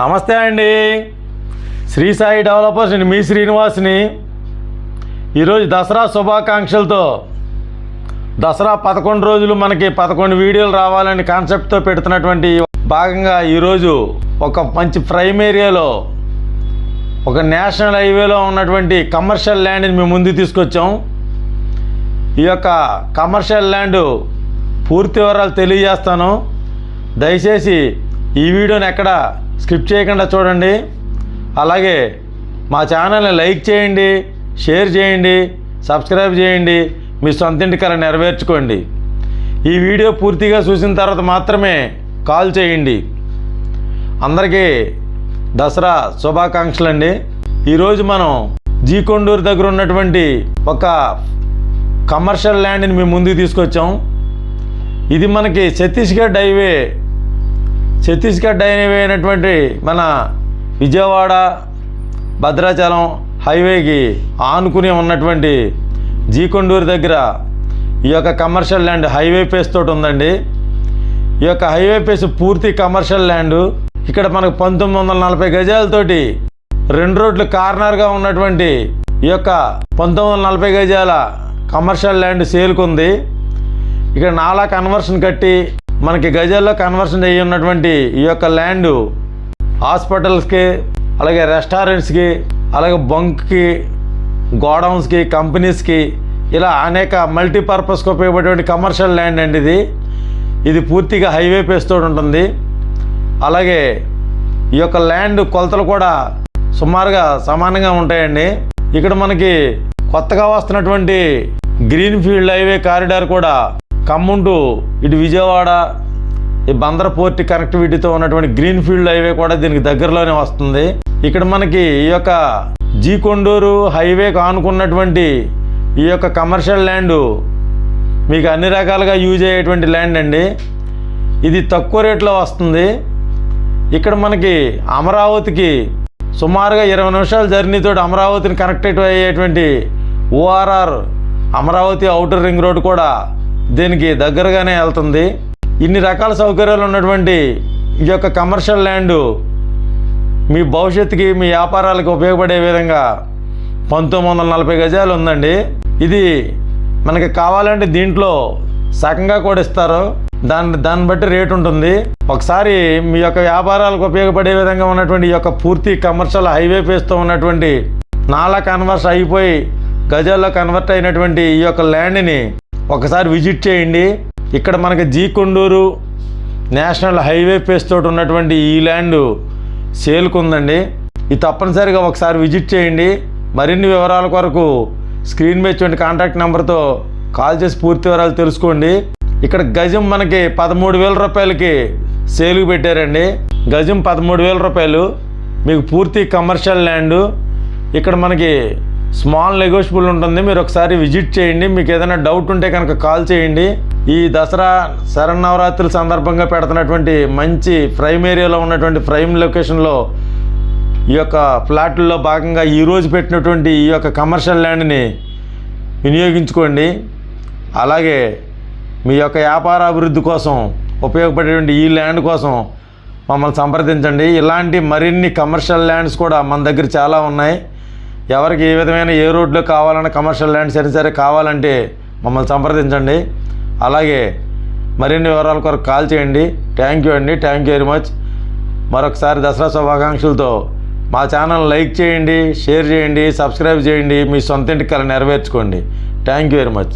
నమస్తే అండి. శ్రీ సాయి డెవలపర్స్ అండి మీ శ్రీనివాస్ని ఈరోజు దసరా శుభాకాంక్షలతో దసరా పదకొండు రోజులు మనకి పదకొండు వీడియోలు రావాలని కాన్సెప్ట్తో పెడుతున్నటువంటి భాగంగా ఈరోజు ఒక మంచి ప్రైమ్ ఏరియాలో ఒక నేషనల్ హైవేలో ఉన్నటువంటి కమర్షియల్ ల్యాండ్ని మేము ముందుకు తీసుకొచ్చాం. ఈ యొక్క కమర్షియల్ ల్యాండ్ పూర్తి వివరాలు తెలియజేస్తాను. దయచేసి ఈ వీడియోని ఎక్కడ స్కిప్ చేయకుండా చూడండి. అలాగే మా ఛానల్ని లైక్ చేయండి షేర్ చేయండి సబ్స్క్రైబ్ చేయండి మీ సొంత ఇంటికల నెరవేర్చుకోండి. ఈ వీడియో పూర్తిగా చూసిన తర్వాత మాత్రమే కాల్ చేయండి. అందరికీ దసరా శుభాకాంక్షలు అండి ఈరోజు మనం జీకొండూరు దగ్గర ఉన్నటువంటి ఒక కమర్షియల్ ల్యాండ్ని మేము ముందుకు తీసుకొచ్చాం. ఇది మనకి ఛత్తీస్గఢ్ హైవే ఛత్తీస్గఢ్ అయినటువంటి మన విజయవాడ భద్రాచలం హైవేకి ఆనుకుని ఉన్నటువంటి జీకొండూరు దగ్గర ఈ యొక్క కమర్షియల్ ల్యాండ్ హైవే పేస్ తోటి ఉందండి. ఈ యొక్క హైవే పేస్ పూర్తి కమర్షియల్ ల్యాండ్. ఇక్కడ మనకు పంతొమ్మిది వందల నలభై గజాలతోటి రెండు రోడ్లు కార్నర్గా ఉన్నటువంటి ఈ యొక్క పంతొమ్మిది వందల నలభై గజాల కమర్షియల్ ల్యాండ్ సేల్కుంది. ఇక్కడ నాలా కన్వర్షన్ కట్టి మనకి గజాల్లో కన్వర్షన్ అయ్యి ఉన్నటువంటి ఈ యొక్క ల్యాండ్ హాస్పిటల్స్కి అలాగే రెస్టారెంట్స్కి అలాగే బంక్కి గోడౌన్స్కి కంపెనీస్కి ఇలా అనేక మల్టీపర్పస్కి ఉపయోగపడేటువంటి కమర్షియల్ ల్యాండ్ అండి ఇది. ఇది పూర్తిగా హైవే పేస్తో ఉంటుంది. అలాగే ఈ యొక్క ల్యాండ్ కొలతలు కూడా సుమారుగా సమానంగా ఉంటాయండి. ఇక్కడ మనకి కొత్తగా వస్తున్నటువంటి గ్రీన్ ఫీల్డ్ హైవే కారిడార్ కూడా ఖమ్మం టు ఇటు విజయవాడ ఈ బందర్ పోర్ట్ కనెక్టివిటీతో ఉన్నటువంటి గ్రీన్ ఫీల్డ్ హైవే కూడా దీనికి దగ్గరలోనే వస్తుంది. ఇక్కడ మనకి ఈ యొక్క జీ కొండూరు హైవేకు ఆనుకున్నటువంటి ఈ యొక్క కమర్షియల్ ల్యాండ్ మీకు అన్ని రకాలుగా యూజ్ అయ్యేటువంటి ల్యాండ్ అండి. ఇది తక్కువ రేట్లో వస్తుంది. ఇక్కడ మనకి అమరావతికి సుమారుగా ఇరవై నిమిషాల జర్నీతో అమరావతిని కనెక్టెడ్ అయ్యేటువంటి ORR Amaravati outer ring road కూడా దీనికి దగ్గరగానే వెళ్తుంది. ఇన్ని రకాల సౌకర్యాలు ఉన్నటువంటి ఈ యొక్క కమర్షియల్ ల్యాండు మీ భవిష్యత్తుకి మీ వ్యాపారాలకు ఉపయోగపడే విధంగా పంతొమ్మిది వందల నలభై గజాలు ఉందండి. ఇది మనకి కావాలంటే దీంట్లో సగంగా కూడా ఇస్తారు. దాన్ని దాన్ని బట్టి రేట్ ఉంటుంది. ఒకసారి మీ యొక్క వ్యాపారాలకు ఉపయోగపడే విధంగా ఉన్నటువంటి ఈ యొక్క పూర్తి కమర్షియల్ హైవే పేస్తో ఉన్నటువంటి నాలా కన్వర్స్ అయిపోయి గజాల్లో కన్వర్ట్ అయినటువంటి ఈ యొక్క ల్యాండ్ని ఒకసారి విజిట్ చేయండి. ఇక్కడ మనకి G Kondur national highway face తోటి ఉన్నటువంటి ఈ ల్యాండ్ సేల్కు ఉందండి. ఇది తప్పనిసరిగా ఒకసారి విజిట్ చేయండి. మరిన్ని వివరాల కొరకు స్క్రీన్ మీద కాంటాక్ట్ నెంబర్తో కాల్ చేసి పూర్తి వివరాలు తెలుసుకోండి. ఇక్కడ గజం మనకి పదమూడు వేల రూపాయలకి సేల్కి పెట్టారండి. గజం పదమూడు వేల రూపాయలు. మీకు పూర్తి కమర్షియల్ ల్యాండ్. ఇక్కడ మనకి స్మాల్ నెగోషియబుల్ ఉంటుంది. మీరు ఒకసారి విజిట్ చేయండి. మీకు ఏదైనా డౌట్ ఉంటే కనుక కాల్ చేయండి. ఈ దసరా శరన్నవరాత్రుల సందర్భంగా పెడుతున్నటువంటి మంచి ప్రైమ్ ఏరియాలో ఉన్నటువంటి ప్రైమ్ లొకేషన్లో ఈ యొక్క ఫ్లాట్లలో భాగంగా ఈరోజు పెట్టినటువంటి ఈ యొక్క కమర్షియల్ ల్యాండ్ని వినియోగించుకోండి. అలాగే మీ యొక్క వ్యాపార అభివృద్ధి కోసం ఉపయోగపడేటువంటి ఈ ల్యాండ్ కోసం మమ్మల్ని సంప్రదించండి. ఇలాంటి మరిన్ని కమర్షియల్ ల్యాండ్స్ కూడా మన దగ్గర చాలా ఉన్నాయి. ఎవరికి ఏ విధమైన ఏ రోడ్లు కావాలన్నా కమర్షియల్ ల్యాండ్స్ అయినా సరే కావాలంటే మమ్మల్ని సంప్రదించండి. అలాగే మరిన్ని వివరాల కొరకు కాల్ చేయండి. థ్యాంక్ యూ అండి. థ్యాంక్ యూ వెరీ మచ్ మరొకసారి దసరా శుభాకాంక్షలతో మా ఛానల్ లైక్ చేయండి షేర్ చేయండి సబ్స్క్రైబ్ చేయండి. మీ సొంత ఇంటికి కళ నెరవేర్చుకోండి. Thank you very much